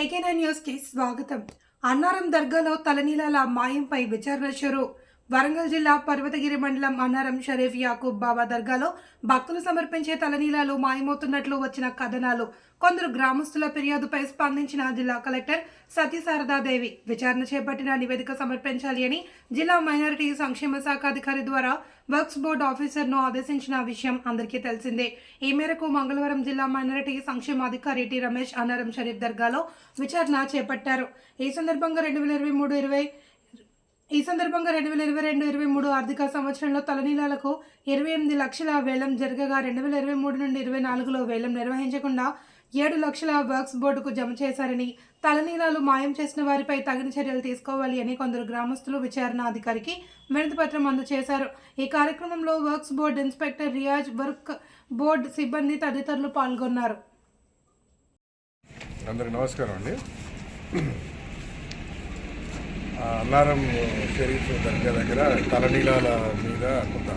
కేకేనా న్యూస్కి స్వాగతం. అన్నారం దర్గాలో తలనీలాల మాయంపై విచారణ షురు వరంగల్ జిల్లా పర్వతగిరి మండలం అన్నారం షరీఫ్ యాకూబ్ బాబా దర్గాలో భక్తులు సమర్పించే తలనీలాలు మాయమవుతున్నట్లు వచ్చిన కథనాలు. కొందరు గ్రామస్తుల ఫిర్యాదుపై స్పందించిన జిల్లా కలెక్టర్ సత్యశారదాదేవి విచారణ చేపట్టిన నివేదిక సమర్పించాలి అని జిల్లా మైనారిటీ సంక్షేమ శాఖ అధికారి ద్వారా వర్క్స్ బోర్డు ఆఫీసర్ను ఆదేశించిన విషయం అందరికీ తెలిసిందే. ఈ మేరకు మంగళవారం జిల్లా మైనారిటీ సంక్షేమ అధికారి టి రమేష్ అన్నారం షరీఫ్ దర్గాలో విచారణ చేపట్టారు. ఈ సందర్భంగా రెండు వేల ఇరవై మూడు ఇరవై ఈ సందర్భంగా రెండు వేల ఇరవై రెండు ఇరవై మూడు ఆర్థిక సంవత్సరంలో తలనీలాలకు ఇరవై ఎనిమిది లక్షల వేలం జరగగా రెండు వేల ఇరవై మూడు నుండి ఇరవై నాలుగులో వేలం నిర్వహించకుండా ఏడు లక్షల వర్క్స్ బోర్డుకు జమ చేశారని తలనీలాలు మాయం చేసిన వారిపై తగిన చర్యలు తీసుకోవాలి అని కొందరు గ్రామస్తులు విచారణ అధికారికి వినతిపత్రం అందజేశారు. ఈ కార్యక్రమంలో works board inspector Riyaz work board సిబ్బంది తదితరులు పాల్గొన్నారు. అందరికి నమస్కారం అండి. అన్నారం షరీఫ్ దర్గా దగ్గర తలనీలాల మీద కొంత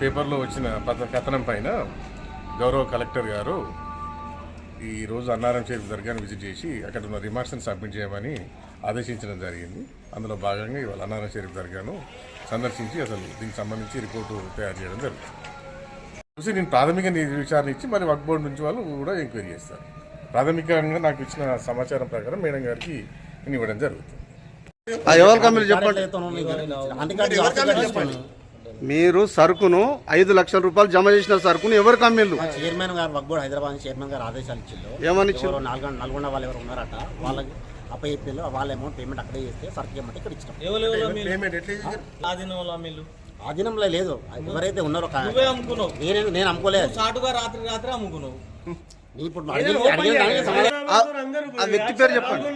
పేపర్లో వచ్చిన పత కథనం పైన గౌరవ కలెక్టర్ గారు ఈ రోజు అన్నారం షరీఫ్ దర్గాను విజిట్ చేసి అక్కడ ఉన్న రిమార్క్స్ని సబ్మిట్ చేయమని ఆదేశించడం జరిగింది. అందులో భాగంగా ఇవాళ అన్నారం షరీఫ్ దర్గాను సందర్శించి అసలు దీనికి సంబంధించి రిపోర్టు తయారు చేయడం జరుగుతుంది. చూసి నేను ప్రాథమిక విచారణ ఇచ్చి మరి వర్క్ బోర్డు నుంచి వాళ్ళు కూడా ఎంక్వైరీ చేస్తారు. ప్రాథమికంగా నాకు ఇచ్చిన సమాచారం ప్రకారం మేడం గారికి ఇవ్వడం జరుగుతుంది. ఎవరు కమ్మిలు చెప్పండి. చెప్పండి. మీరు సరుకును ఐదు లక్షల రూపాయలు జమ చేసిన సరుకును ఎవరు కమ్మిళ్ళు చైర్మన్ గారు వగ్బోర్డ్ హైదరాబాద్ చైర్మన్ గారు ఆదేశాలు ఇచ్చిండు. ఏమని నల్గొండ నల్గొండ వాళ్ళు ఎవరు ఉన్నారట వాళ్ళకి అప్పచెప్పిళ్ళు వాళ్ళ అమౌంట్ పేమెంట్ అక్కడే చేస్తే సరుకు ఇవ్వమంటే ఇక్కడ ఇచ్చినాం. పేమెంట్ ఎట్లా చేశారు? ఆదినంలో మిల్లు ఆధీనంలో లేదు. ఎవరైతే ఉన్నారో నేను నేను అమ్ముకోలేదు చాటుగా రాత్రి రాత్రి అమ్ముకున్నావు. నేను ఇప్పుడు ఆ వ్యక్తి పేరు చెప్పండి.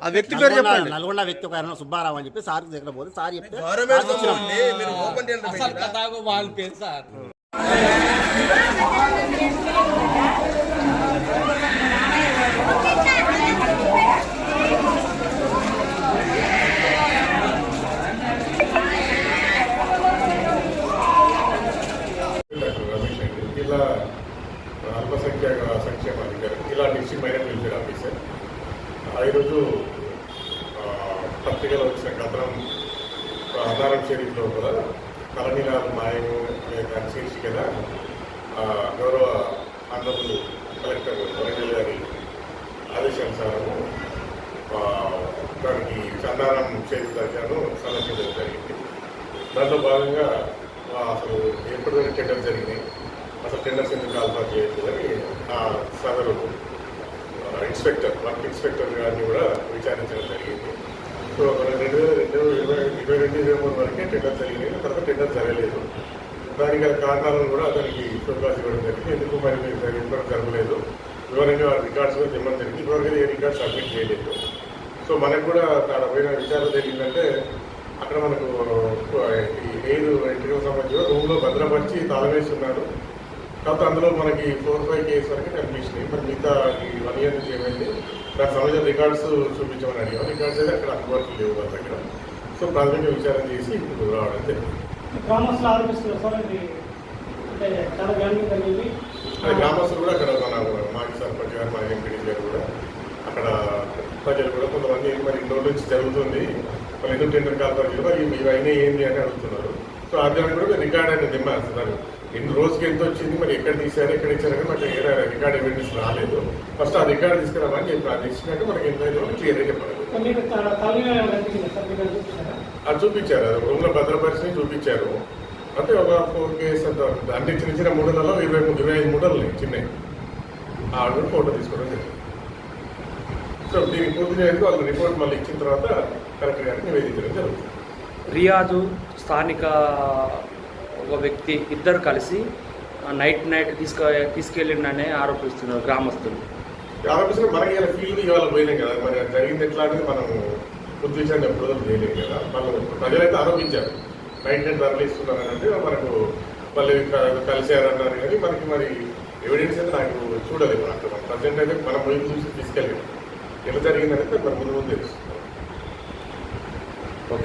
ఆ వ్యక్తి పేరు చెప్పండి. నల్గొండ వ్యక్తి ఒక ఆయన సుబ్బారావు అని చెప్పి సార్ దగ్గర పోతే సార్ చెప్తే వాళ్ళ పేరు సార్ డాక్టర్ రమేష్ అండి జిల్లా అల్పసంఖ్యాక సంక్షేమ అధికారి జిల్లా డిస్ట్రిక్ట్ మైనర్ వెల్ఫేర్ ఆఫీసర్ రోజు పత్రికలో వచ్చిన కథనం ఆధారం షరీఫ్లో కూడా కలనీలాలు మాయము అనే దాని శీర్షికన గౌరవ ఆంధ్రప్రదేశ్ కలెక్టర్ వరంగల్ గారి ఆదేశానుసారము దానికి చందానం షరీఫ్ దర్గాను సందర్శించడం జరిగింది. దాంట్లో భాగంగా అసలు ఎప్పటివరకు టెండర్ జరిగినాయి. అసలు టెండర్స్ ఎందుకు కాల్ఫా చేయట్లేదని ఆ సదరు ఇన్స్పెక్టర్ వర్క్ ఇన్స్పెక్టర్ గారిని కూడా విచారించడం జరిగింది. సో మన రెండు వేల రెండు ఇరవై ఇరవై రెండు ఇరవై మూడు వరకే టెండర్ జరిగినాయి తర్వాత టెండర్ జరగలేదు. దానికి గల కారణాలను కూడా అతనికి షోకాస్ ఇవ్వడం జరిగింది. ఎందుకు మరి మీరు ఇవ్వడం జరగలేదు? వివరంగా రికార్డ్స్ కూడా తిమ్మని జరిగింది. ఇప్పటివరకు ఏ రికార్డ్ సబ్మిట్ చేయలేదు. సో మనకు కూడా అక్కడ పోయిన విచారణ జరిగిందంటే అక్కడ మనకు ఈ ఎయిర్ ఎంట్రీకి సంబంధించిన రూమ్లో భద్రపరిచి తాళవేసి ఉన్నారు కాకపోతే అందులో మనకి ఫోర్ ఫైవ్ కేస్ వరకు కనిపించినాయి మరి మిగతా ఈ వన్ ఇయర్ నుంచి ఏమైంది? దానికి సంబంధించిన రికార్డ్స్ చూపించమని అడిగాం. రికార్డ్స్ అయితే అక్కడ అందుబాటులో లేవు వాళ్ళ దగ్గర. సో ప్రాథమిక విచారణ చేసి ఇప్పుడు రావడం జరిగింది. గ్రామస్తులు అంటే అది కూడా అక్కడ మన మాజీ సర్పంచ్ గారు మాజీ ఎంపీడీ గారు కూడా అక్కడ ప్రజలు కూడా కొంతమంది మరి ఇన్ని రోజుల నుంచి జరుగుతుంది. వాళ్ళు ఎందుకు టెండర్ కాల్పరిచారు మరి ఇవి అయినా ఏంటి అని అడుగుతున్నారు. సో ఆ దానికి కూడా రికార్డ్ అనేది దిమ్మేస్తున్నారు ఎన్ని రోజుకి ఎంత వచ్చింది మరి ఎక్కడ తీశారు ఎక్కడ ఇచ్చారు కానీ మాకు ఏ రికార్డ్ ఎవిడెన్స్ రాలేదు. ఫస్ట్ ఆ రికార్డ్ తీసుకురామని చెప్పి అది మనకి ఎంత అయిందో క్లియర్గా చెప్పాలి అది చూపించారు. అది రూమ్లో భద్రపరిచి చూపించారు. అంటే ఒక ఫోర్ కేస్ అంత అంటే చిన్న చిన్న మూడలలో ఇరవై మూడు ఇరవై ఐదు మూడలు చిన్నవి. ఆ కూడా ఫోటో తీసుకోవడం జరిగింది. సో దీనికి పూర్తి చేయడానికి వాళ్ళు రిపోర్ట్ మళ్ళీ ఇచ్చిన తర్వాత కలెక్టర్ గారికి నివేదించడం జరుగుతుంది. రియాజు స్థానిక ఒక వ్యక్తి ఇద్దరు కలిసి నైట్ నైట్ తీసుకు తీసుకెళ్ళిండనే ఆరోపిస్తున్నారు గ్రామస్తులు. ఆరోపిస్తే మనకి ఇలా ఫీల్డ్ ఇవాళ పోయినాం కదా మరి అది జరిగింది ఎట్లా అనేది మనం ఉద్దేశాన్ని ఎప్పుడు చేయలేం కదా మనం ప్రజలైతే ఆరోపించారు. నైట్ నైట్ తరలిస్తున్నారు అంటే మనకు వాళ్ళు క- కలిశారన్నారు కానీ మనకి మరి ఎవిడెన్స్ అయితే నాకు చూడలేదు అక్కడ ప్రజెంట్ అయితే మనం పోయి చూసి తీసుకెళ్ళాం ఎలా జరిగిందనేది మరి ముందు ముందు తెలుసు.